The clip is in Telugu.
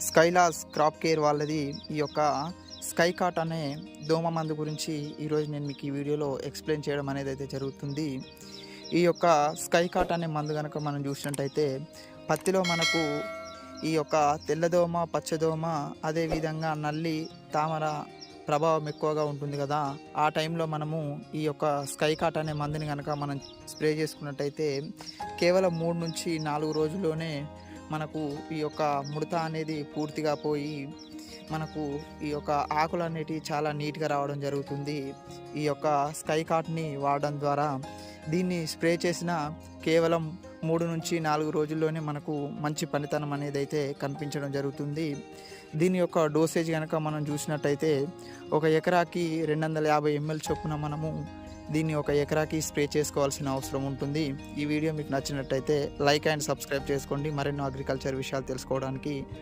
స్కైలాస్ క్రాప్ కేర్ వాళ్ళది ఈ యొక్క స్కై కాట్ అనే దోమ మందు గురించి ఈరోజు నేను మీకు ఈ వీడియోలో ఎక్స్ప్లెయిన్ చేయడం అనేది అయితే జరుగుతుంది. ఈ యొక్క స్కై కాట్ అనే మందు కనుక మనం చూసినట్టయితే పత్తిలో మనకు ఈ యొక్క తెల్లదోమ పచ్చదోమ అదేవిధంగా నల్లి తామర ప్రభావం ఎక్కువగా ఉంటుంది కదా. ఆ టైంలో మనము ఈ యొక్క స్కై కాట్ అనే మందుని కనుక మనం స్ప్రే చేసుకున్నట్టయితే కేవలం మూడు నుంచి నాలుగు రోజుల్లోనే మనకు ఈ యొక్క ముడత అనేది పూర్తిగా పోయి మనకు ఈ యొక్క ఆకులు అనేటివి చాలా నీట్గా రావడం జరుగుతుంది. ఈ యొక్క స్కై కాట్ని వాడడం ద్వారా దీన్ని స్ప్రే చేసిన కేవలం మూడు నుంచి నాలుగు రోజుల్లోనే మనకు మంచి పనితనం అనేది అయితే కనిపించడం జరుగుతుంది. దీని యొక్క డోసేజ్ కనుక మనం చూసినట్టయితే ఒక ఎకరాకి రెండు వందల యాభై ఎంఎల్ చొప్పున మనము దీన్ని ఒక ఎకరాకి స్ప్రే చేసుకోవాల్సిన అవసరం ఉంటుంది. ఈ వీడియో మీకు నచ్చినట్టయితే లైక్ అండ్ సబ్స్క్రైబ్ చేసుకోండి. మరెన్నో అగ్రికల్చర్ విషయాలు తెలుసుకోవడానికి